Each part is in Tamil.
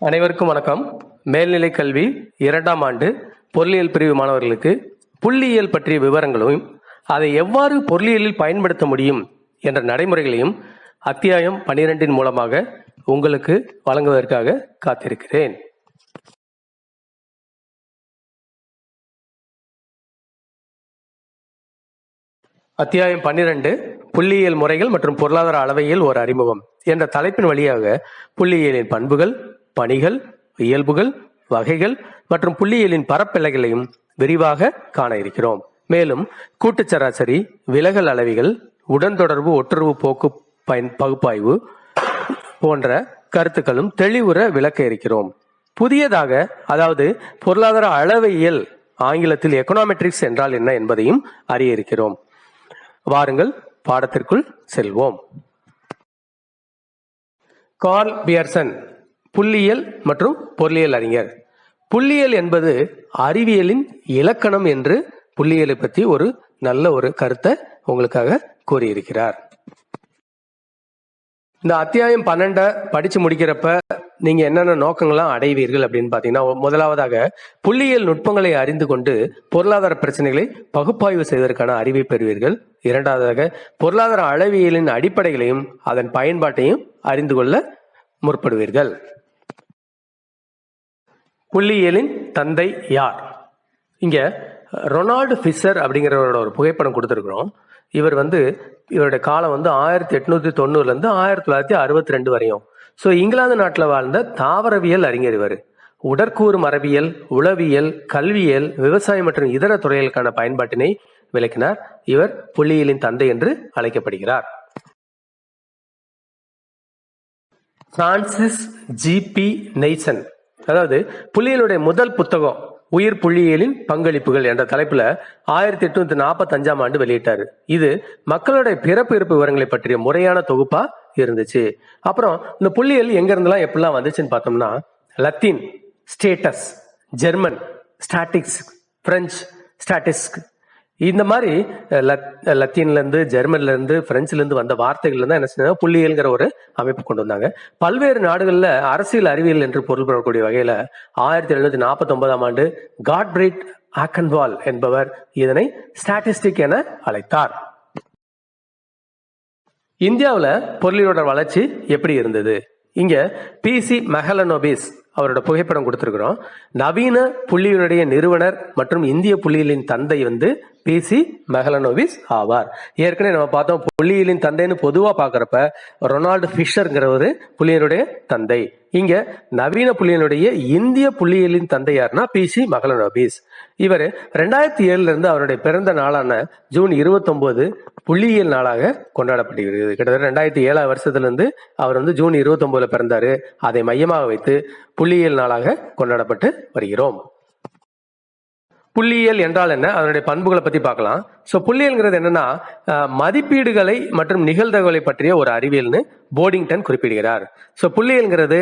அனைவருக்கும் வணக்கம். மேல்நிலை கல்வி இரண்டாம் ஆண்டு பொருளியல் பிரிவு மாணவர்களுக்கு புள்ளியியல் பற்றிய விவரங்களும் அதை எவ்வாறு பொருளியலில் பயன்படுத்த முடியும் என்ற நடைமுறைகளையும் அத்தியாயம் பனிரெண்டின் மூலமாக உங்களுக்கு வழங்குவதற்காக காத்திருக்கிறேன். அத்தியாயம் பன்னிரண்டு புள்ளியியல் முறைகள் மற்றும் பொருளாதார அளவையில் ஒரு அறிமுகம் என்ற தலைப்பின் வழியாக புள்ளியியலின் பண்புகள் பணிகள் இயல்புகள் வகைகள் மற்றும் புள்ளியியலின் பரப்பெல்லைகளையும் விரிவாக காண இருக்கிறோம். மேலும் கூட்டு சராசரி விலகல் அளவிகள் உடன்தொடர்பு ஒட்டுறவு போக்கு பயன் பகுப்பாய்வு போன்ற கருத்துக்களும் தெளிவுற விளக்க இருக்கிறோம். புதியதாக அதாவது பொருளாதார அளவையியல் ஆங்கிலத்தில் எக்கனாமெட்ரிக்ஸ் என்றால் என்ன என்பதையும் அறிய இருக்கிறோம். வாருங்கள் பாடத்திற்குள் செல்வோம். கார்ல் பியர்சன் புள்ளியியல் மற்றும் பொருளியல் அறிஞர். புள்ளியியல் என்பது அறிவியலின் இலக்கணம் என்று புள்ளியியலை பற்றி ஒரு நல்ல ஒரு கருத்தை உங்களுக்காக கூறியிருக்கிறார். இந்த அத்தியாயம் பன்னெண்டை படிச்சு முடிக்கிறப்ப நீங்க என்னென்ன நோக்கங்கள்லாம் அடைவீர்கள் அப்படின்னு பாத்தீங்கன்னா முதலாவதாக புள்ளியியல் நுட்பங்களை அறிந்து கொண்டு பொருளாதார பிரச்சனைகளை பகுப்பாய்வு செய்வதற்கான அறிவை பெறுவீர்கள். இரண்டாவதாக பொருளாதார அளவியலின் அடிப்படைகளையும் அதன் பயன்பாட்டையும் அறிந்து கொள்ள முற்படுவீர்கள். புள்ளியியலின் தந்தை யார்? இங்க ரொனால்டு ஃபிஷர் அப்படிங்கிறவரோட ஒரு புகைப்படம் கொடுத்துருக்குறோம். இவர் வந்து இவருடைய காலம் வந்து ஆயிரத்தி எட்நூத்தி தொண்ணூறுலேருந்து ஆயிரத்தி தொள்ளாயிரத்தி அறுபத்தி ரெண்டு வரையும். ஸோ இங்கிலாந்து நாட்டில் வாழ்ந்த தாவரவியல் அறிஞர் இவர். உடற்கூறு மரபியல் உளவியல் கல்வியல் விவசாயம் மற்றும் இதர துறைகளுக்கான பயன்பாட்டினை விளக்கினார். இவர் புள்ளியியலின் தந்தை என்று அழைக்கப்படுகிறார். பிரான்சிஸ் ஜிபி நெய்சன். அதாவது புள்ளியலுடைய முதல் புத்தகம் உயிர் புள்ளியியலின் பங்களிப்புகள் என்ற தலைப்புல ஆயிரத்தி எட்நூத்தி நாற்பத்தி அஞ்சாம் ஆண்டு வெளியிட்டாரு. இது மக்களுடைய பிறப்பு இறப்பு விவரங்களை பற்றிய முறையான தொகுப்பா இருந்துச்சு. அப்புறம் இந்த புள்ளியியல் எங்க இருந்தெல்லாம் எப்படிலாம் வந்துச்சுன்னு பார்த்தோம்னா Latin status German statistics French statistics இந்த மாதிரி லத் லத்தீன்ல இருந்து ஜெர்மன்ல வந்த வார்த்தைகள் தான் என்ன செஞ்சாங்க? புள்ளியியல்ங்கிற ஒரு அமைப்பு கொண்டு வந்தாங்க. பல்வேறு நாடுகளில் அரசியல் அறிவியல் என்று பொருள் பெறக்கூடிய ஆயிரத்தி எழுநூத்தி நாற்பத்தி ஒன்பதாம் ஆண்டு காட்பிரைட் ஆக்கன்வால் என்பவர் இதனை ஸ்டாட்டிஸ்டிக் என அழைத்தார். இந்தியாவில் பொருளியலோட வளர்ச்சி எப்படி இருந்தது? இங்க பிசி மெஹலனோபிஸ் அவரோட புகைப்படம் கொடுத்துருக்குறோம். நவீன புள்ளியினுடைய நிறுவனர் மற்றும் இந்திய புள்ளியலின் தந்தை வந்து பி. சி. மெஹலனோவிஸ் ஆவார். ஏற்கனவே நம்ம பார்த்தோம் புள்ளியியலின் தந்தைன்னு பொதுவாக பார்க்குறப்ப ரொனால்டு ஃபிஷர்ங்கிறவர் புள்ளியனுடைய தந்தை. இங்க நவீன புள்ளியனுடைய இந்திய புள்ளியியலின் தந்தை யாருன்னா பி. சி. மகளனோபிஸ் இவர் ரெண்டாயிரத்தி ஏழுல இருந்து அவருடைய பிறந்த நாளான ஜூன் இருபத்தி ஒன்பது புள்ளியியல் நாளாக கொண்டாடப்படுகிறது. கிட்டத்தட்ட ரெண்டாயிரத்தி ஏழாம் வருஷத்துல இருந்து அவர் வந்து ஜூன் இருபத்தி பிறந்தார். பிறந்தாரு அதை மையமாக வைத்து புள்ளியியல் நாளாக கொண்டாடப்பட்டு வருகிறோம். புள்ளியியல் என்றால் என்ன? அதனுடைய பண்புகளை பற்றி பார்க்கலாம். ஸோ புள்ளியல்ங்கிறது என்னன்னா மதிப்பீடுகளை மற்றும் நிகழ்தகவுகளை பற்றிய ஒரு அறிவியல்னு போர்டிங்டன் குறிப்பிடுகிறார். ஸோ புள்ளியல்ங்கிறது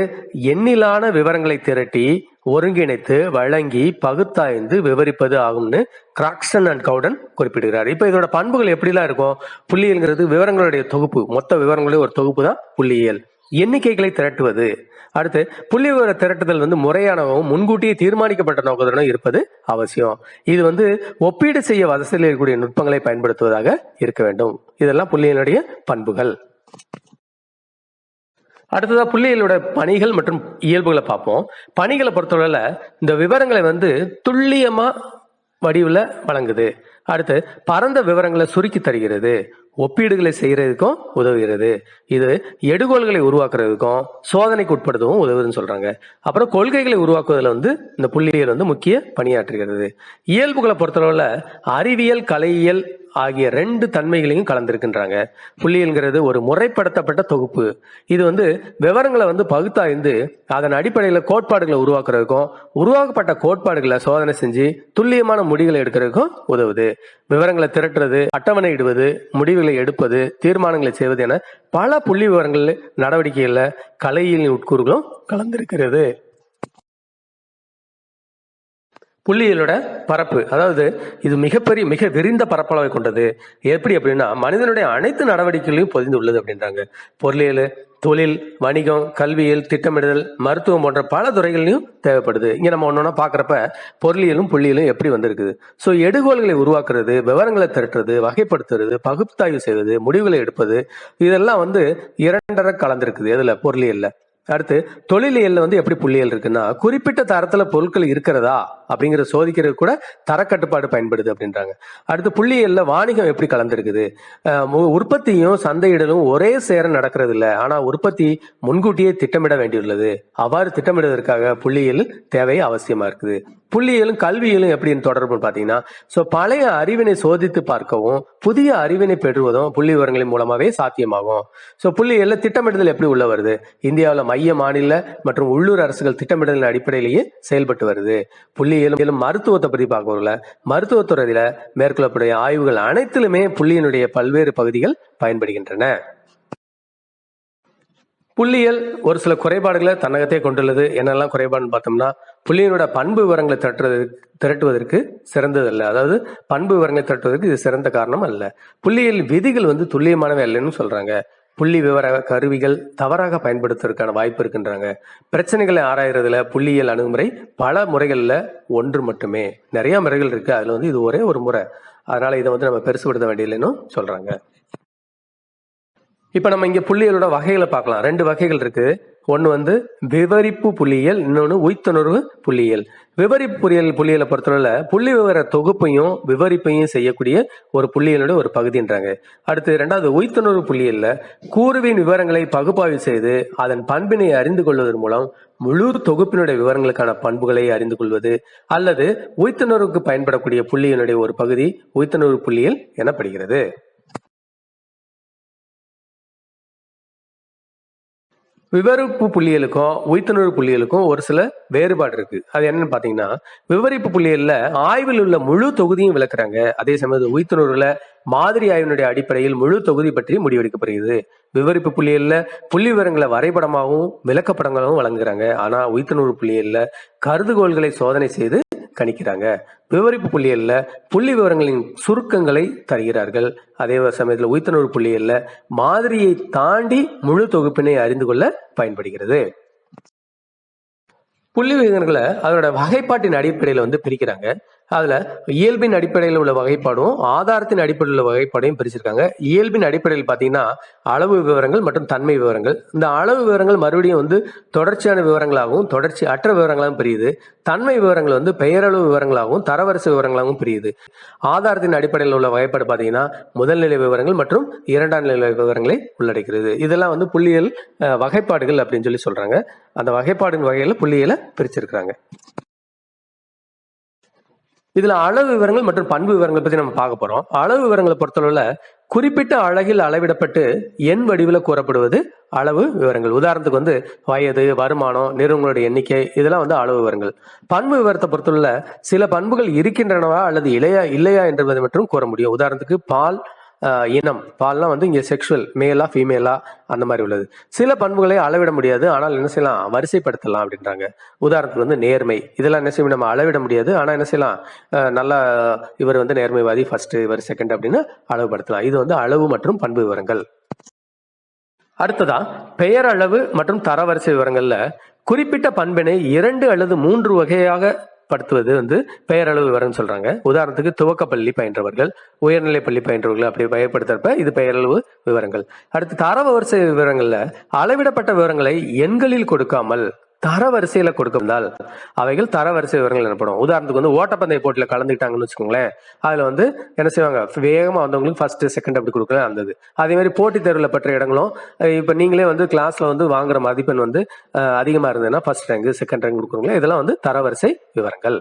எண்ணிலான விவரங்களை திரட்டி ஒருங்கிணைத்து வழங்கி பகுத்தாய்ந்து விவரிப்பது ஆகும்னு கிராக்சன் அண்ட் கவுடன் குறிப்பிடுகிறார். இப்போ இதோட பண்புகள் எப்படிலாம் இருக்கும்? புள்ளியல்ங்கிறது விவரங்களுடைய தொகுப்பு. மொத்த விவரங்களுடைய ஒரு தொகுப்பு தான் புள்ளியியல். எண்ணிக்கைகளை திரட்டுவது. அடுத்து புள்ளி விவர திரட்டுதல் வந்து முறையானவும் முன்கூட்டியே தீர்மானிக்கப்பட்ட நோக்கத்துடன் இருப்பது அவசியம். இது வந்து ஒப்பீடு செய்ய வசதியில் இருக்கக்கூடிய நுட்பங்களை பயன்படுத்துவதாக இருக்க வேண்டும். இதெல்லாம் புள்ளியினுடைய பண்புகள். அடுத்ததாக புள்ளிகளோட பணிகள் மற்றும் இயல்புகளை பார்ப்போம். பணிகளை பொறுத்தவரையில் இந்த விவரங்களை வந்து துல்லியமாக வடிவில் வழங்குது. அடுத்து பரந்த விவரங்களை சுருக்கி தருகிறது. ஒப்பீடுகளை செய்கிறதுக்கும் உதவுகிறது. இது எடுகோள்களை உருவாக்குறதுக்கும் சோதனைக்கு உட்படுத்தவும் உதவுதுன்னு சொல்கிறாங்க அப்புறம் கொள்கைகளை உருவாக்குவதில் வந்து இந்த புள்ளியியல் வந்து முக்கிய பணியாற்றுகிறது. இயல்புகளை பொறுத்தளவுல அறிவியல் கலையியல் ஆகிய ரெண்டு தன்மைகளையும் கலந்திருக்கின்றாங்க. புள்ளியல்ங்கிறது ஒரு முறைப்படுத்தப்பட்ட தொகுப்பு. இது வந்து விவரங்களை வந்து பகுத்தாய்ந்து அதன் அடிப்படையில் கோட்பாடுகளை உருவாக்குறதுக்கும் உருவாக்கப்பட்ட கோட்பாடுகளை சோதனை செஞ்சு துல்லியமான முடிவுகளை எடுக்கிறதுக்கும் உதவுது. விவரங்களை திரட்டுறது அட்டவணை இடுவது முடிவுகளை எடுப்பது தீர்மானங்களை செய்வது என பல புள்ளி விவரங்கள் நடவடிக்கைகளில் கலையின் உட்கூறுகளும் கலந்திருக்கிறது. புள்ளியலோட பரப்பு. அதாவது இது மிகப்பெரிய மிக விரிந்த பரப்பளவை கொண்டது. எப்படி அப்படின்னா மனிதனுடைய அனைத்து நடவடிக்கைகளையும் பொதிந்து உள்ளது அப்படின்றாங்க. பொருளியல் தொழில் வணிகம் கல்வியல் திட்டமிடுதல் மருத்துவம் போன்ற பல துறைகளிலும் தேவைப்படுது. இங்க நம்ம ஒன்னொன்னா பாக்குறப்ப பொருளியலும் புள்ளியலும் எப்படி வந்திருக்குது? ஸோ எடுகோள்களை உருவாக்குறது விவரங்களை திரட்டுறது வகைப்படுத்துறது பகுத்தாய்வு செய்வது முடிவுகளை எடுப்பது இதெல்லாம் வந்து இரண்டரை கலந்திருக்குது எதுல? பொருளியல்ல. அடுத்து தொழிலியல்ல வந்து எப்படி புள்ளியல் இருக்குன்னா குறிப்பிட்ட தரத்துல பொருட்கள் இருக்கிறதா? அப்படிங்கிற சோதிக்கிறது கூட தரக்கட்டுப்பாடு பயன்படுது அப்படின்றாங்க. அடுத்து புள்ளியல்ல வாணிகம் எப்படி கலந்துருக்குது? உற்பத்தியும் சந்தையிடலும் ஒரே சேர நடக்கிறது இல்லை ஆனா உற்பத்தி முன்கூட்டியே திட்டமிட வேண்டியுள்ளது. அவ்வாறு திட்டமிடுவதற்காக புள்ளியியல் தேவை அவசியமா இருக்குது. புள்ளியியலும் கல்வியிலும் எப்படின்னு தொடர்பு பாத்தீங்கன்னா சோ பழைய அறிவினை சோதித்து பார்க்கவும் புதிய அறிவினை பெறுவதும் புள்ளி விவரங்களின் மூலமாவே சாத்தியமாகும். சோ புள்ளியியல்ல திட்டமிடுதல் எப்படி உள்ள வருது? இந்தியாவில் மைய மாநில மற்றும் உள்ளூர் அரசுகள் திட்டமிடுதலின் அடிப்படையிலேயே செயல்பட்டு வருது. புள்ளி புள்ளியிலும் மேலும் மருத்துவத்தை பற்றி பார்க்கல மருத்துவத்துறையில மேற்கொள்ளப்படைய ஆய்வுகள் அனைத்திலுமே புள்ளியினுடைய பல்வேறு பகுதிகள் பயன்படுகின்றன. புள்ளியியல் ஒரு சில குறைபாடுகளை தன்னகத்தே கொண்டுள்ளது. என்னெல்லாம் குறைபாடுன்னு பார்த்தோம்னா புள்ளியினோட பண்பு விவரங்களை திரட்டுறது திரட்டுவதற்கு சிறந்ததல்ல. அதாவது பண்பு விவரங்களை திரட்டுவதற்கு இது சிறந்த காரணம் அல்ல. புள்ளியியல் விதிகள் வந்து துல்லியமானவை இல்லைன்னு சொல்றாங்க. புள்ளி விவர கருவிகள் தவறாக பயன்படுத்துவதற்கான வாய்ப்பு இருக்குன்றாங்க. பிரச்சனைகளை ஆராயறதுல புள்ளியியல் அணுகுமுறை பல முறைகளில் ஒன்று மட்டுமே. நிறைய முறைகள் இருக்கு. அதுல வந்து இது ஒரே ஒரு முறை. அதனால இதை வந்து நம்ம பெருசுபடுத்த வேண்டியதில்லைன்னு சொல்றாங்க. இப்ப நம்ம இங்க புள்ளியலோட வகைகளை பார்க்கலாம். ரெண்டு வகைகள் இருக்கு. ஒன்று வந்து விவரிப்பு புள்ளியியல் இன்னொன்று உய்த்துணர்வு புள்ளியியல். விவரிப்பு புரியல் புள்ளியலை பொறுத்தவரை புள்ளி விவர தொகுப்பையும் விவரிப்பையும் செய்யக்கூடிய ஒரு புள்ளியலோட ஒரு பகுதின்றாங்க. அடுத்து ரெண்டாவது உய்த்துணர்வு புள்ளியல்ல கூறுவின் விவரங்களை பகுப்பாய்வு செய்து அதன் பண்பினை அறிந்து கொள்வதன் மூலம் முழு தொகுப்பினுடைய விவரங்களுக்கான பண்புகளை அறிந்து கொள்வது அல்லது உய்த்துணர்வுக்கு பயன்படக்கூடிய புள்ளியினுடைய ஒரு பகுதி உய்த்துணர்வு புள்ளியல் எனப்படுகிறது. விவரிப்பு புள்ளியலுக்கும் உயிர்த்துணர்வு புள்ளியலுக்கும் ஒரு சில வேறுபாடு இருக்கு. அது என்னன்னு பாத்தீங்கன்னா விவரிப்பு புள்ளியல்ல ஆய்வில் உள்ள முழு தொகுதியும் விளக்குறாங்க. அதே சமயம் உயிர்த்துணர்வுல மாதிரி ஆய்வினுடைய அடிப்படையில் முழு தொகுதி பற்றி முடிவெடுக்கப்படுகிறது. விவரிப்பு புள்ளியல்ல புள்ளி விவரங்களை வரைபடமாகவும் விளக்கப்படங்களாகவும் வழங்குறாங்க. ஆனா உயிர்த்துணர்வு புள்ளியல்ல கருதுகோள்களை சோதனை செய்து கணிக்கிறாங்க. விவரிப்பு புள்ளியல்ல புள்ளி விவரங்களின் சுருக்கங்களை தருகிறார்கள். அதே சமயத்தில் உய்த்துணர்வு புள்ளியல்ல மாதிரியை தாண்டி முழு தொகுப்பினை அறிந்து கொள்ள பயன்படுகிறது. புள்ளி விவரங்களை அதோட வகைப்பாட்டின் அடிப்படையில் வந்து பிரிக்கிறாங்க. அதில் இயல்பின் அடிப்படையில் உள்ள வகைப்பாடும் ஆதாரத்தின் அடிப்படையில் உள்ள வகைப்பாடையும் பிரிச்சிருக்காங்க. இயல்பின் அடிப்படையில் பார்த்தீங்கன்னா அளவு விவரங்கள் மற்றும் தன்மை விவரங்கள். இந்த அளவு விவரங்கள் மறுபடியும் வந்து தொடர்ச்சியான விவரங்களாகவும் தொடர்ச்சி அற்ற விவரங்களாகவும் பிரியுது. தன்மை விவரங்கள் வந்து பெயரளவு விவரங்களாகவும் தரவரிசை விவரங்களாகவும் பிரியுது. ஆதாரத்தின் அடிப்படையில் உள்ள வகைப்பாடு பார்த்தீங்கன்னா முதல்நிலை விவரங்கள் மற்றும் இரண்டாம் நிலை விவரங்களை உள்ளடக்கிறது இதெல்லாம் வந்து புள்ளியியல் வகைப்பாடுகள் அப்படின்னு சொல்லி சொல்கிறாங்க அந்த வகைப்பாடின் வகையில் புள்ளியியலை பிரிச்சிருக்கிறாங்க. இதுல அளவு விவரங்கள் மற்றும் பண்பு விவரங்கள் பத்தி நம்ம பார்க்க போறோம். அளவு விவரங்களை பொறுத்தளவுல குறிப்பிட்ட அழகில் அளவிடப்பட்டு எண் வடிவில் கூறப்படுவது அளவு விவரங்கள். உதாரணத்துக்கு வந்து வயது வருமானம் நிறுவனங்களுடைய எண்ணிக்கை இதெல்லாம் வந்து அளவு விவரங்கள். பண்பு விவரத்தை பொறுத்துள்ள சில பண்புகள் இருக்கின்றனவா அல்லது இல்லையா இல்லையா என்பதை மட்டும் கூற முடியும். உதாரணத்துக்கு பால் இனம். பால்லாம் வந்து இங்கே செக்ஷுவல் மேலா ஃபீமேலா அந்த மாதிரி உள்ளது. சில பண்புகளை அளவிட முடியாது ஆனால் என்ன செய்யலாம்? வரிசைப்படுத்தலாம் அப்படின்றாங்க. உதாரணத்துக்கு வந்து நேர்மை. இதெல்லாம் என்ன செய்யும்? நம்ம அளவிட முடியாது ஆனால் என்ன செய்யலாம்? நல்லா இவர் வந்து நேர்மைவாதி ஃபர்ஸ்ட் இவர் செகண்ட் அப்படின்னு அளவுபடுத்தலாம். இது வந்து அளவு மற்றும் பண்பு விவரங்கள். அடுத்ததா பெயரளவு மற்றும் தரவரிசை விவரங்கள்ல குறிப்பிட்ட பண்பினை இரண்டு அல்லது மூன்று வகையாக படுத்துவது வந்து பெயரளவு விவரம் சொல்றாங்க. உதாரணத்துக்கு துவக்கப்பள்ளி பயின்றவர்கள் உயர்நிலை பள்ளி பயின்றவர்கள் அப்படி பயன்படுத்துறப்ப இது பெயரளவு விவரங்கள். அடுத்து தரவரிசை விவரங்கள்ல அளவிடப்பட்ட விவரங்களை எண்களில் கொடுக்காமல் தரவரிசையில கொடுக்கும்தால் அவைகள் தரவரிசை விவரங்கள் எனப்படும். உதாரணத்துக்கு வந்து ஓட்டப்பந்தய போட்டியில கலந்துக்கிட்டாங்கன்னு வச்சுக்கோங்களேன். அதுல வந்து என்ன செய்வாங்க? வேகமா வந்தவங்களுக்கு ஃபர்ஸ்ட் செகண்ட் அப்படி கொடுக்கல அந்த அதே மாதிரி போட்டித் தேர்வுல பெற்ற இடங்களும் இப்ப நீங்களே வந்து கிளாஸ்ல வந்து வாங்குற மதிப்பெண் வந்து அஹ், அதிகமா இருந்ததுன்னா ஃபர்ஸ்ட் ரேங்க் செகண்ட் ரேங்க் கொடுக்குறீங்களா இதெல்லாம் வந்து தரவரிசை விவரங்கள்.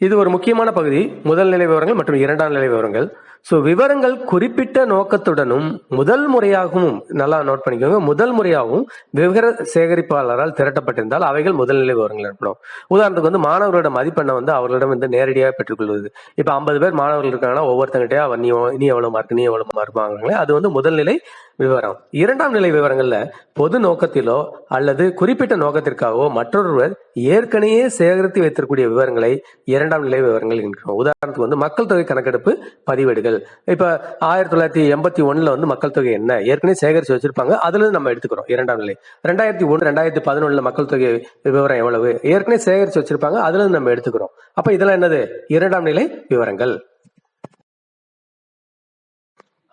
இது ஒரு முக்கியமான பகுதி. முதல் நிலை விவரங்கள் மற்றும் இரண்டாம் நிலை விவரங்கள். ஸோ விவரங்கள் குறிப்பிட்ட நோக்கத்துடனும் முதல் முறையாகவும் நல்லா நோட் பண்ணிக்கோங்க முதல் முறையாகவும் விவர சேகரிப்பாளரால் திரட்டப்பட்டிருந்தால் அவைகள் முதல்நிலை விவரங்கள் எனப்படும் உதாரணத்துக்கு வந்து மாணவர்களோட மதிப்பெண்ணை வந்து அவர்களிடம் வந்து நேரடியாக பெற்றுக்கொள்வது. இப்போ ஐம்பது பேர் மாணவர்கள் இருக்காங்கன்னா ஒவ்வொருத்தங்கிட்டே அவன் நீ நீ எவ்வளவு மார்க் நீ எவ்வளவு மார்க் வாங்குறாங்களே அது வந்து முதல்நிலை விவரம். இரண்டாம் நிலை விவரங்கள்ல பொது நோக்கத்திலோ அல்லது குறிப்பிட்ட நோக்கத்திற்காகவோ மற்றொருவர் ஏற்கனவே சேகரித்து வைத்திருக்கக்கூடிய விவரங்களை இரண்டாம் நிலை விவரங்கள் என்கிறோம். உதாரணத்துக்கு வந்து மக்கள் தொகை கணக்கெடுப்பு பதிவேடுகள். இப்ப ஆயிரத்தி தொள்ளாயிரத்தி எண்பத்தி ஒண்ணுல வந்து மக்கள் தொகை என்ன? ஏற்கனவே சேகரித்து வச்சிருப்பாங்க. அதுல நம்ம எடுத்துக்கிறோம். இரண்டாம் நிலை. ரெண்டாயிரத்தி ஒன்று ரெண்டாயிரத்தி பதினொன்னுல மக்கள் தொகை விவரம் எவ்வளவு? ஏற்கனவே சேகரித்து வச்சிருப்பாங்க. அதுல இருந்து நம்ம எடுத்துக்கிறோம். அப்ப இதெல்லாம் என்னது? இரண்டாம் நிலை விவரங்கள்.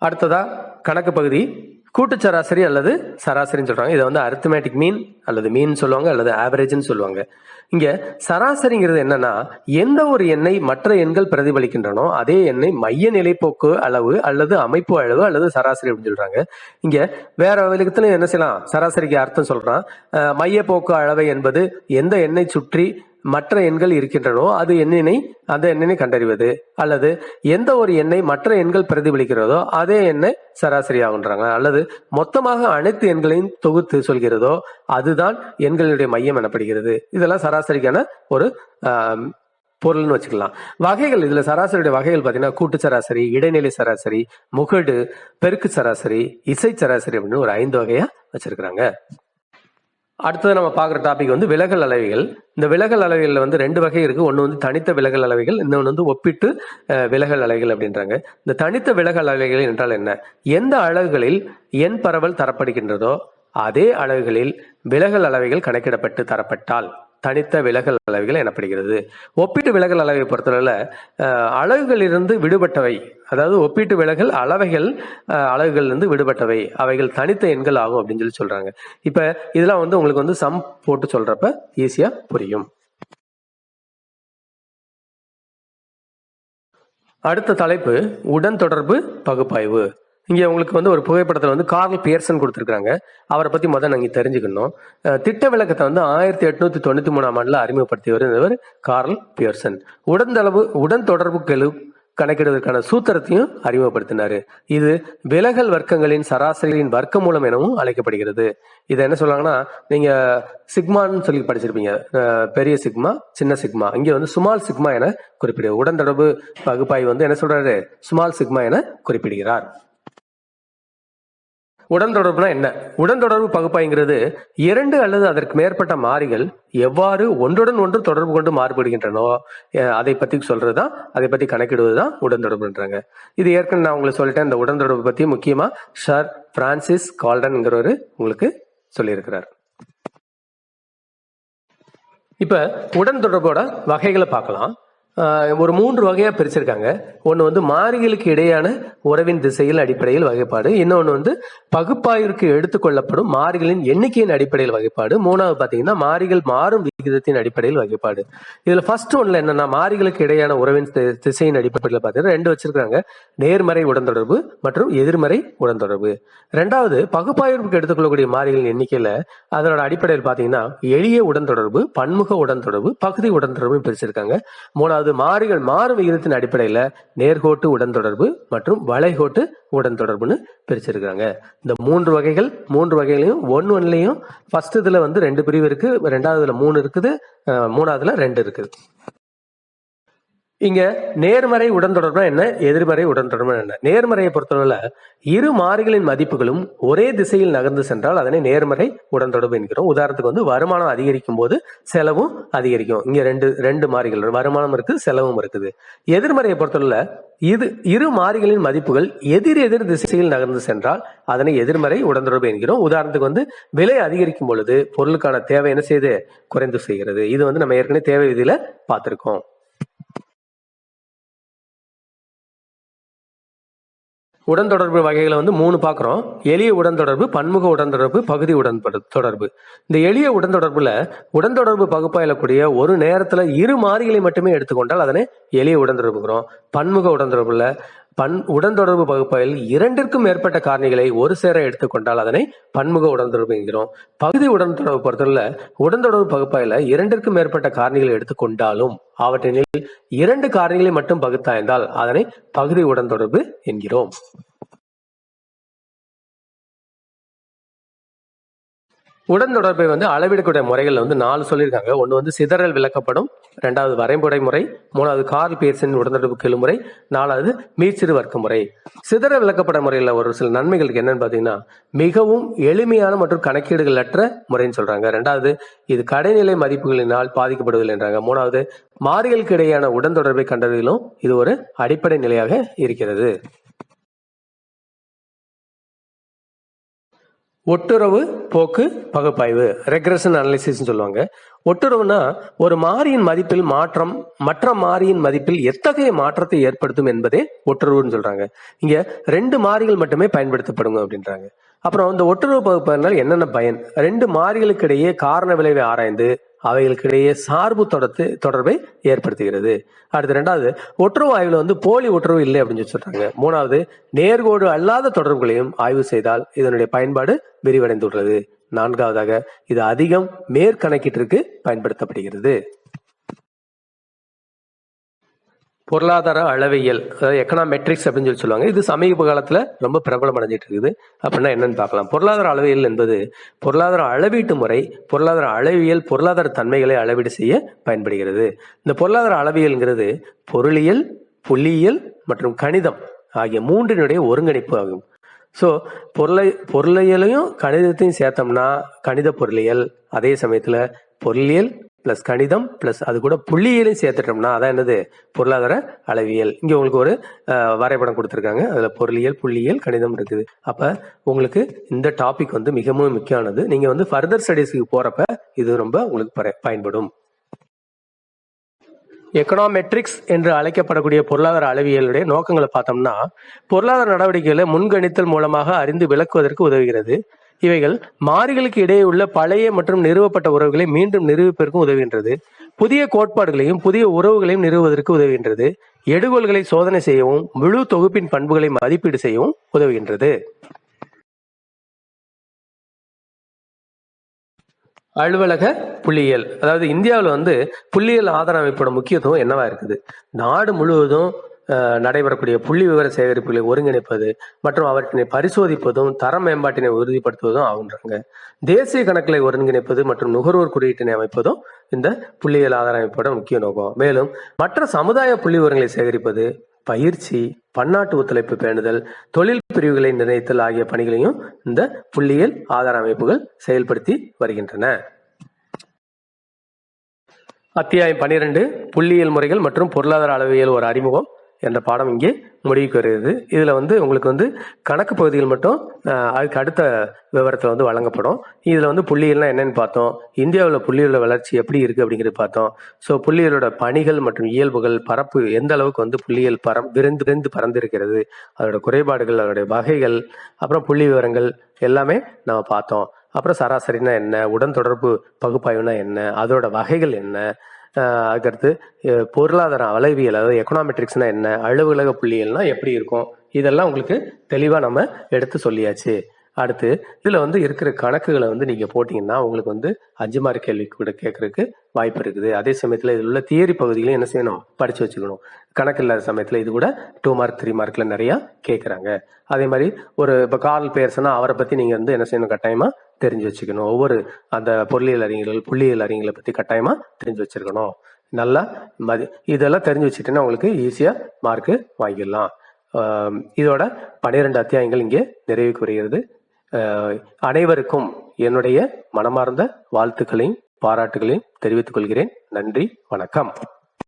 அடுத்ததா கணக்கு பகுதி கூட்டு சராசரி அல்லது சராசரின்னு சொல்றாங்க. இதை வந்து அர்த்தமேட்டிக் மீன் அல்லது மீன் சொல்லுவாங்க அல்லது ஆவரேஜ்னு சொல்லுவாங்க. இங்க சராசரிங்கிறது என்னன்னா எந்த ஒரு எண்ணை மற்ற எண்கள் பிரதிபலிக்கின்றனோ அதே எண்ணை மைய நிலைப்போக்கு அளவு அல்லது அமைப்பு அளவு அல்லது சராசரி அப்படின்னு சொல்றாங்க. இங்க வேற விதத்துல என்ன செய்யலாம்? சராசரிக்கு அர்த்தம் சொல்றான். அஹ், மையப்போக்கு அளவை என்பது எந்த எண்ணை சுற்றி மற்ற எண்கள் இருக்கின்றனோ அது எண்ணினை அந்த எண்ணினை கண்டறிவது. அல்லது எந்த ஒரு எண்ணை மற்ற எண்கள் பிரதிபலிக்கிறதோ அதே எண்ணை சராசரி ஆகுன்றாங்க அல்லது மொத்தமாக அனைத்து எண்களையும் தொகுத்து சொல்கிறதோ அதுதான் எண்களுடைய மையம் எனப்படுகிறது. இதெல்லாம் சராசரிக்கான ஒரு பொருள்னு வச்சுக்கலாம். வகைகள் இதுல சராசரியுடைய வகைகள் பாத்தீங்கன்னா கூட்டு சராசரி இடைநிலை சராசரி முகடு பெருக்கு சராசரி இசை சராசரி அப்படின்னு ஒரு ஐந்து வகையா வச்சிருக்கிறாங்க. அடுத்தது நம்ம பார்க்குற டாபிக் வந்து விலகல் அளவைகள். இந்த விலகல் அளவைகளில் வந்து ரெண்டு வகை இருக்குது ஒன்று வந்து தனித்த விலகல் அளவைகள் இன்னொன்று வந்து ஒப்பிட்டு விலகல் அலைகள் அப்படின்றாங்க. இந்த தனித்த விலகல் அலைகள் என்றால் என்ன? எந்த அளவுகளில் எண் பரவல் தரப்படுகின்றதோ அதே அளவுகளில் விலகல் அளவைகள் கணக்கிடப்பட்டு தரப்பட்டால் தனித்த விலகல் அளவைகள் எனப்படுகிறது. ஒப்பீட்டு விலகல் அளவை பொறுத்தளவில் அளவுகளிலிருந்து அலகுகளிலிருந்து விடுபட்டவை அதாவது ஒப்பீட்டு விலகல் அளவைகள் அஹ், அலகுகளிலிருந்து விடுபட்டவை. அவைகள் தனித்த எண்கள் ஆகும் அப்படின்னு சொல்லி சொல்றாங்க. இப்ப இதெல்லாம் வந்து உங்களுக்கு வந்து சம் போட்டு சொல்றப்ப ஈஸியா புரியும். அடுத்த தலைப்பு உடன் தொடர்பு பகுப்பாய்வு. இங்கே உங்களுக்கு வந்து ஒரு புகைப்படத்தில் வந்து கார்ல் பியர்சன் கொடுத்துருக்காங்க அவரை பற்றி முதல் நாங்கள் தெரிஞ்சுக்கணும். திட்ட விளக்கத்தை வந்து ஆயிரத்தி எட்நூத்தி தொண்ணூத்தி மூணாம் ஆண்டில் அறிமுகப்படுத்தியவர் இருந்தவர் கார்ல் பியர்சன். உடன்தளவு உடன் தொடர்பு கெழு கணக்கிடுவதற்கான சூத்திரத்தையும் அறிமுகப்படுத்தினாரு. இது விலகல் வர்க்கங்களின் சராசரியின் வர்க்க மூலம் எனவும் அழைக்கப்படுகிறது. இதை என்ன சொல்றாங்கன்னா நீங்க சிக்மான்னு சொல்லி படிச்சிருப்பீங்க. பெரிய சிக்மா சின்ன சிக்மா. இங்க வந்து சுமால் சிக்மா என குறிப்பிடு உடன் தொடர்பு பகுப்பாய்வு வந்து என்ன சொல்றாரு? சுமால் சிக்மா என குறிப்பிடுகிறார். உடன் தொடர்புனா என்ன? உடன் தொடர்பு பகுப்பாய்ங்கிறது இரண்டு அல்லது அதற்கு மேற்பட்ட மாறிகள் எவ்வாறு ஒன்றுடன் ஒன்று தொடர்பு கொண்டு மாறுபடுகின்றனோ அதை அதை பத்தி சொல்றதுதான் அதை பத்தி கணக்கிடுவது தான் உடன் தொடர்புன்றாங்க இது ஏற்கனவே நான் உங்களுக்கு சொல்லிட்டேன் இந்த உடன் தொடர்பு பத்தி முக்கியமா ஷர் பிரான்சிஸ் கால்டன்ங்கிறவர் உங்களுக்கு சொல்லியிருக்கிறார். இப்ப உடன் தொடர்போட வகைகளை பார்க்கலாம். ஒரு மூன்று வகையாக பிரிச்சிருக்காங்க. ஒன்று வந்து மாறிகளுக்கு இடையான உறவின் திசையில் அடிப்படையில் வகைப்பாடு. இன்னொன்று வந்து பகுப்பாய்விற்கு எடுத்துக்கொள்ளப்படும் மாறிகளின் எண்ணிக்கையின் அடிப்படையில் வகைப்பாடு. மூணாவது பார்த்தீங்கன்னா மாறிகள் மாறும் விகிதத்தின் அடிப்படையில் வகைப்பாடு. இதில் ஃபர்ஸ்ட் ஒன்ல என்னன்னா மாறிகளுக்கு இடையான உறவின் தி- திசையின் அடிப்படையில் பார்த்தீங்கன்னா ரெண்டு வச்சிருக்காங்க நேர்மறை உடன்தொடர்பு மற்றும் எதிர்மறை உடன்தொடர்பு. ரெண்டாவது பகுப்பாய்விற்கு எடுத்துக்கொள்ளக்கூடிய மாறிகளின் எண்ணிக்கையில் அதனோட அடிப்படையில் பார்த்தீங்கன்னா எளிய உடன் தொடர்பு பன்முக உடன் தொடர்பு பகுதி உடன்தொடர்பு பிரிச்சிருக்காங்க. மூணாவது மாறிகள் மாறும் விகிதத்தின் அடிப்படையில நேர்கோட்டு உடன் தொடர்பு மற்றும் வளைகோட்டு உடன் தொடர்புன்னு பிரிச்சிருக்காங்க இந்த மூன்று வகைகள் மூன்று வகைகளையும் ஒன் ஒன்லையும் ஃபர்ஸ்ட் இதுல வந்து ரெண்டு பிரிவு இருக்கு ரெண்டாவதுல மூணு இருக்குது மூணாவதுல ரெண்டு இருக்குது. இங்க நேர்மறை உடன்தொடர்புனா என்ன? எதிர்மறை உடந்தொடர்பு என்ன? நேர்மறையை பொறுத்தளவுல இரு மாறிகளின் மதிப்புகளும் ஒரே திசையில் நகர்ந்து சென்றால் அதனை நேர்மறை உடன் தொடர்பு என்கிறோம். உதாரணத்துக்கு வந்து வருமானம் அதிகரிக்கும் போது செலவும் அதிகரிக்கும். இங்க ரெண்டு ரெண்டு மாறிகள் வருமானம் இருக்குது செலவும் இருக்குது. எதிர்மறையை பொறுத்தளவுல இது இரு மாறிகளின் மதிப்புகள் எதிர் எதிர் திசையில் நகர்ந்து சென்றால் அதனை எதிர்மறை உடன்தொடர்பு என்கிறோம். உதாரணத்துக்கு வந்து விலை அதிகரிக்கும் பொழுது பொருளுக்கான தேவை என்ன செய்யுது குறைந்து செய்கிறது. இது வந்து நம்ம ஏற்கனவே தேவை விதியில பார்த்திருக்கோம். உடன் தொடர்பு வகைகளை வந்து மூணு பார்க்குறோம். எளிய உடன் தொடர்பு பன்முக உடன் தொடர்பு பகுதி உடன் தொடர்பு இந்த எளிய உடன் தொடர்புல உடன் தொடர்பு பகுப்பாயிலக்கூடிய ஒரு நேரத்துல இரு மாறிகளை மட்டுமே எடுத்துக்கொண்டால் அதனை எளிய உடன் தொடர்புங்கிறோம் பன்முக உடன் தொடர்புல பன் உடன்தொடர்பு பகுப்பாய்வில் இரண்டிற்கும் மேற்பட்ட காரணிகளை ஒரு சேர எடுத்துக்கொண்டால் அதனை பன்முக உடன்தொடர்பு என்கிறோம். பகுதி உடன்தொடர்பு பொறுத்தவரை உடன்தொடர்பு பகுப்பாய்வில் இரண்டிற்கும் மேற்பட்ட காரணிகளை எடுத்துக்கொண்டாலும் அவற்றினில் இரண்டு காரணிகளை மட்டும் பகுத்தாய்ந்தால் அதனை பகுதி உடன்தொடர்பு என்கிறோம். உடன் தொடர்பை வந்து அளவிடக்கூடிய முறைகள் வந்து நாலு சொல்லியிருக்காங்க. ஒன்று வந்து சிதறல் விளக்கப்படும் ரெண்டாவது வரைமுறை முறை மூணாவது கார்ல் பியர்சன் உடன்தொடர்பு கெழுமுறை நாலாவது மீச்சிறு வர்க்க முறை. சிதற விளக்கப்பட முறையில் ஒரு சில நன்மைகளுக்கு என்னன்னு பார்த்தீங்கன்னா மிகவும் எளிமையான மற்றும் கணக்கீடுகள் அற்ற முறைன்னு சொல்றாங்க. ரெண்டாவது இது கடைநிலை மதிப்புகளினால் பாதிக்கப்படுவதில்லை என்றாங்க. மூணாவது மாறிகளுக்கு இடையேயான உடன் தொடர்பை கண்டறிவதிலும் இது ஒரு அடிப்படை நிலையாக இருக்கிறது. ஒட்டுறவு போக்கு பகுப்பாய்வு ரெக்ரஷன் அனலிசிஸ் சொல்லுவாங்க. ஒட்டுறவுனா ஒரு மாறியின் மதிப்பில் மாற்றம் மற்ற மாறியின் மதிப்பில் எத்தகைய மாற்றத்தை ஏற்படுத்தும் என்பதே ஒட்டுறவுன்னு சொல்றாங்க. இங்க ரெண்டு மாறிகள் மட்டுமே பயன்படுத்தப்படுங்க அப்படின்றாங்க. அப்புறம் இந்த ஒட்டுறவு பகுப்பாய்னால் என்னென்ன பயன்? ரெண்டு மாறிகளுக்கு இடையே காரண விளைவை ஆராய்ந்து அவைகளுக்கிடையே சார்பு தொடர்த்து தொடர்பை ஏற்படுத்துகிறது. அடுத்து ரெண்டாவது ஒற்றுவு ஆய்வில் வந்து போலி ஒற்றுவு இல்லை அப்படின்னு சொல்லி சொல்றாங்க மூணாவது நேர்கோடு அல்லாத தொடர்புகளையும் ஆய்வு செய்தால் இதனுடைய பயன்பாடு விரிவடைந்துள்ளது. நான்காவதாக இது அதிகம் மேற்கணக்கீட்டிற்கு பயன்படுத்தப்படுகிறது. பொருளாதார அளவியல் அதாவது எக்கனாமெட்ரிக்ஸ் அப்படின்னு சொல்லி சொல்லுவாங்க. இது சமீப காலத்தில் ரொம்ப பிரபலம் அடைஞ்சிட்டு இருக்குது அப்படின்னா என்னன்னு பார்க்கலாம். பொருளாதார அளவியல் என்பது பொருளாதார அளவீட்டு முறை பொருளாதார அளவியல் பொருளாதார தன்மைகளை அளவீடு செய்ய பயன்படுகிறது. இந்த பொருளாதார அளவியல்ங்கிறது பொருளியல் புள்ளியியல் மற்றும் கணிதம் ஆகிய மூன்றினுடைய ஒருங்கிணைப்பு ஆகும். ஸோ பொருளை பொருளியலையும் கணிதத்தையும் சேர்த்தோம்னா கணித பொருளியல் அதே சமயத்தில் பொருளியல் ப்ளஸ் கணிதம் ப்ளஸ் அது கூட புள்ளியியலையும் சேர்த்துட்டோம்னா அதான் என்னது? பொருளாதார அளவியல். இங்கே உங்களுக்கு ஒரு வரைபடம் கொடுத்துருக்காங்க. அதில் பொருளியல் புள்ளியியல் கணிதம் இருக்குது. அப்போ உங்களுக்கு இந்த டாபிக் வந்து மிகவும் முக்கியமானது. நீங்கள் வந்து ஃபர்தர் ஸ்டடீஸுக்கு போகிறப்ப இது ரொம்ப உங்களுக்கு பயன்படும். எக்கனாமெட்ரிக்ஸ் என்று அழைக்கப்படக்கூடிய பொருளாதார அளவியலுடைய நோக்கங்களை பார்த்தோம்னா பொருளாதார நடவடிக்கைகளை முன்கணித்தல் மூலமாக அறிந்து விளக்குவதற்கு உதவுகிறது. இவைகள் மாறிகளுக்கு இடையே உள்ள பழைய மற்றும் நிறுவப்பட்ட உறவுகளை மீண்டும் நிரூபிப்பதற்கும் உதவுகின்றது. புதிய கோட்பாடுகளையும் புதிய உறவுகளையும் நிறுவுவதற்கு உதவுகின்றது. எடுகோள்களை சோதனை செய்யவும் முழு தொகுப்பின் பண்புகளை மதிப்பீடு செய்யவும் உதவுகின்றது. அலுவலக புள்ளியியல். அதாவது இந்தியாவில் வந்து புள்ளியியல் ஆதார அமைப்போட முக்கியத்துவம் என்னவா இருக்குது? நாடு முழுவதும் நடைபெறக்கூடிய புள்ளி விவர சேகரிப்புகளை ஒருங்கிணைப்பது மற்றும் அவற்றினை பரிசோதிப்பதும் தர மேம்பாட்டினை உறுதிப்படுத்துவதும் ஆகுன்றாங்க தேசிய கணக்குகளை ஒருங்கிணைப்பது மற்றும் நுகர்வோர் குறியீட்டினை அமைப்பதும் இந்த புள்ளியியல் ஆதார அமைப்போட முக்கிய நோக்கம். மேலும் மற்ற சமுதாய புள்ளி விவரங்களை சேகரிப்பது பயிற்சி பன்னாட்டு ஒத்துழைப்பு பேணுதல் தொழில் பிரிவுகளை நிர்ணயித்தல் ஆகிய பணிகளையும் இந்த புள்ளியியல் ஆதார அமைப்புகள் செயல்படுத்தி வருகின்றன. அத்தியாயம் பனிரெண்டு புள்ளியியல் முறைகள் மற்றும் பொருளாதார அளவியல் ஒரு அறிமுகம். என்ற பாடம் இங்கே முடிவுக்கு வருகிறது இதில் வந்து உங்களுக்கு வந்து கணக்கு பகுதிகள் மட்டும் அதுக்கு அடுத்த விவரத்தில் வந்து வழங்கப்படும். இதில் வந்து புள்ளியல்னா என்னன்னு பார்த்தோம். இந்தியாவில் புள்ளியலோட வளர்ச்சி எப்படி இருக்குது அப்படிங்கிறது பார்த்தோம். ஸோ புள்ளியலோட பணிகள் மற்றும் இயல்புகள் பரப்பு எந்த அளவுக்கு வந்து புள்ளியியல் பரம் விரைந்து விரைந்து பறந்திருக்கிறது அதோட குறைபாடுகள் அதோடைய வகைகள் அப்புறம் புள்ளி விவரங்கள் எல்லாமே நம்ம பார்த்தோம். அப்புறம் சராசரினா என்ன உடன் தொடர்பு பகுப்பாய்வுனா என்ன அதோட வகைகள் என்ன அதுக்கடுத்து பொருளாதார அளவியல் அதாவது எக்கனாமெட்ரிக்ஸ்னா என்ன அலுவலக புள்ளியல்னா எப்படி இருக்கும் இதெல்லாம் உங்களுக்கு தெளிவாக நம்ம எடுத்து சொல்லியாச்சு. அடுத்து இதில் வந்து இருக்கிற கணக்குகளை வந்து நீங்கள் போட்டிங்கன்னா உங்களுக்கு வந்து அஞ்சு மார்க் கேள்வி கூட கேட்கறதுக்கு வாய்ப்பு இருக்குது. அதே சமயத்தில் இதில் உள்ள தியரி பகுதிகளையும் என்ன செய்யணும் படித்து வச்சுக்கணும். கணக்கு இல்லாத சமயத்தில் இது கூட டூ மார்க் த்ரீ மார்க்கில் நிறையா கேட்குறாங்க. அதே மாதிரி ஒரு இப்போ கார்ல் பேர்ஸ்னா அவரை பற்றி நீங்கள் வந்து என்ன செய்யணும் கட்டாயமாக தெரிஞ்சு வச்சுக்கணும். ஒவ்வொரு அந்த பொருளியல் அறிஞர்கள் புள்ளியியல் அறிஞர்களை பற்றி கட்டாயமாக தெரிஞ்சு வச்சிருக்கணும். நல்லா மதி இதெல்லாம் தெரிஞ்சு வச்சுட்டேன்னா உங்களுக்கு ஈஸியாக மார்க்கு வாங்கிடலாம். இதோட பனிரெண்டு அத்தியாயங்கள் இங்கே நிறைவு கூறுகிறது அனைவருக்கும் என்னுடைய மனமார்ந்த வாழ்த்துக்களையும் பாராட்டுகளையும் தெரிவித்துக் கொள்கிறேன். நன்றி வணக்கம்.